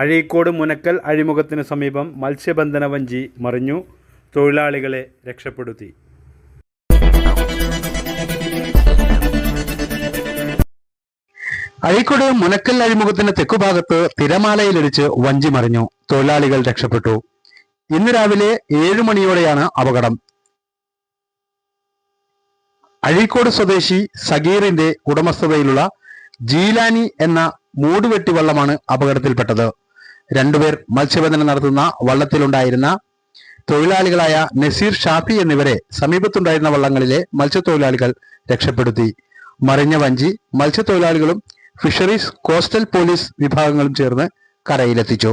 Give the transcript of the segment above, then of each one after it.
അഴീക്കോട് മുനക്കൽ അഴിമുഖത്തിന് സമീപം മത്സ്യബന്ധന വഞ്ചി മറിഞ്ഞു. തൊഴിലാളികളെ രക്ഷപ്പെടുത്തി. അഴീക്കോട് മുനക്കൽ അഴിമുഖത്തിന്റെ തെക്കുഭാഗത്ത് തിരമാലയിലിടിച്ച് വഞ്ചി മറിഞ്ഞു. തൊഴിലാളികൾ രക്ഷപ്പെട്ടു. ഇന്ന് രാവിലെ ഏഴു മണിയോടെയാണ് അപകടം. അഴീക്കോട് സ്വദേശി സഗീറിന്റെ ഉടമസ്ഥതയിലുള്ള ജീലാനി എന്ന മൂടുവെട്ടി വള്ളമാണ് അപകടത്തിൽപ്പെട്ടത്. രണ്ടുപേർ മത്സ്യബന്ധനം നടത്തുന്ന വള്ളത്തിലുണ്ടായിരുന്ന തൊഴിലാളികളായ നസീർ ഷാഫി എന്നിവരെ സമീപത്തുണ്ടായിരുന്ന വള്ളങ്ങളിലെ മത്സ്യത്തൊഴിലാളികൾ രക്ഷപ്പെടുത്തി. മറിഞ്ഞ വഞ്ചി മത്സ്യത്തൊഴിലാളികളും ഫിഷറീസ് കോസ്റ്റൽ പോലീസ് വിഭാഗങ്ങളും ചേർന്ന് കരയിലെത്തിച്ചു.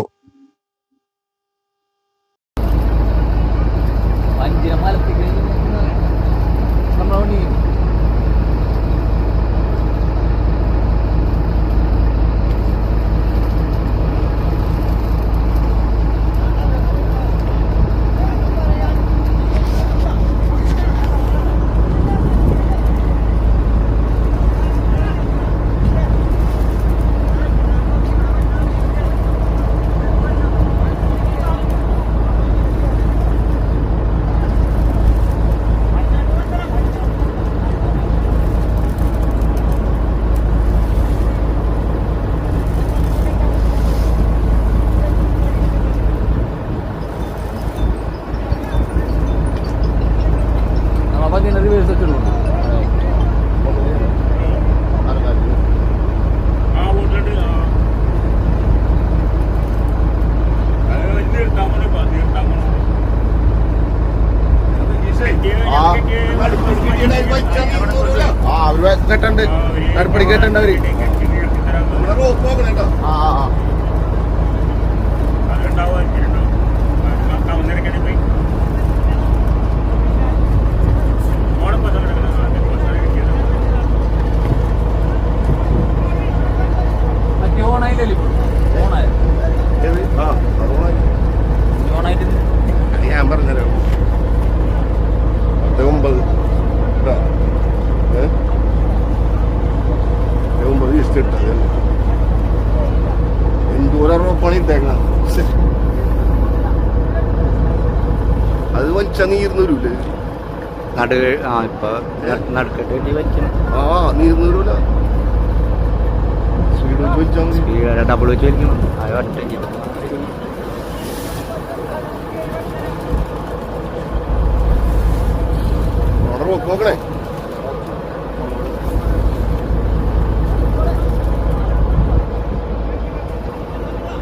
വേണ്ടി. ആ ആ. അവർ കേട്ടുണ്ട്. നടപടി കേട്ടുണ്ട് അവർ. ആ ആ പത്ത് ഒമ്പത് ഇഷ്ടം ഇട്ടത് എന്തോരം പണി തേങ്ങ. അത് വലിച്ച നീർന്നൂരൂല്ലേ നടു ആ ഇപ്പൊ നടുക്കട്ട് ആ നീർന്നൂരൂല സ്പീഡ് വെച്ച് വലിച്ചാൽ സ്പീഡ് ഡബിൾ വെച്ച് വലിക്കണം അത് ഒറ്റയ്ക്ക് നോക്കണേ